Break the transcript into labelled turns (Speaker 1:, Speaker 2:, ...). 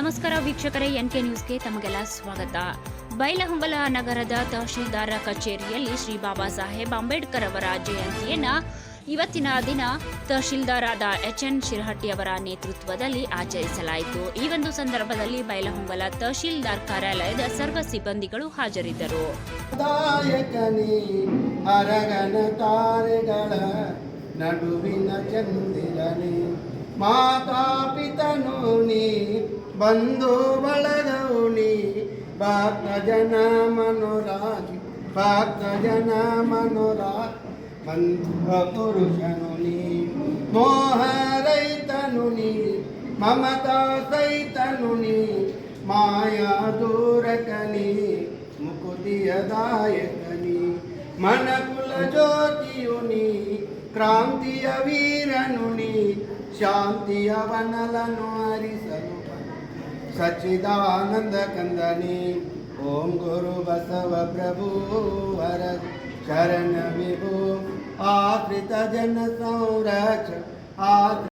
Speaker 1: ನಮಸ್ಕಾರ ವೀಕ್ಷಕರೇ, ಎನ್ಕೆ ನ್ಯೂಸ್ಗೆ ತಮಗೆಲ್ಲ ಸ್ವಾಗತ. ಬೈಲಹೊಂಬಲ ನಗರದ ತಹಶೀಲ್ದಾರ ಕಚೇರಿಯಲ್ಲಿ ಶ್ರೀ ಬಾಬಾ ಸಾಹೇಬ್ ಅಂಬೇಡ್ಕರ್ ಅವರ ಜಯಂತಿಯನ್ನ ಇವತ್ತಿನ ದಿನ ತಹಶೀಲ್ದಾರಾದ ಎಚ್ ಎನ್ ಶಿರಹಟ್ಟಿ ಅವರ ನೇತೃತ್ವದಲ್ಲಿ ಆಚರಿಸಲಾಯಿತು. ಈ ಒಂದು ಸಂದರ್ಭದಲ್ಲಿ ಬೈಲಹೊಂಬಲ ತಹಶೀಲ್ದಾರ್ ಕಾರ್ಯಾಲಯದ ಸರ್ವ ಸಿಬ್ಬಂದಿಗಳು ಹಾಜರಿದ್ದರು.
Speaker 2: ನಡುವಿನ ಮಾತಾ ಪಿತನು ಬಂಧು ಬಳಗವು ನೀ ಭಕ್ತ ಜನ ಮನೋರಾಜಿ ಭಕ್ತ ಜನ ಮನೋರಾಜ್ ಬಂಧು ಪುರುಷನು ನೀ ಮೋಹ ರೈತನು ನೀ ಮಮತಾ ಸೈತನು ನೀ ಮಾಯಾ ದೂರಕನಿ ಮುಕುತಿಯ ದಾಯಕನಿ ಮನಕುಲ ಜ್ಯೋತಿಯುನಿ ಕ್ರಾಂತಿಯ ವೀರನು ನೀ ಶಾಂತಿಯ ವನಲನು ಹರಿಸಲು सच्चिदानन्दकन्दनी ॐ गुरु बसव प्रभु हर शरण विभु आश्रितजन संरक्ष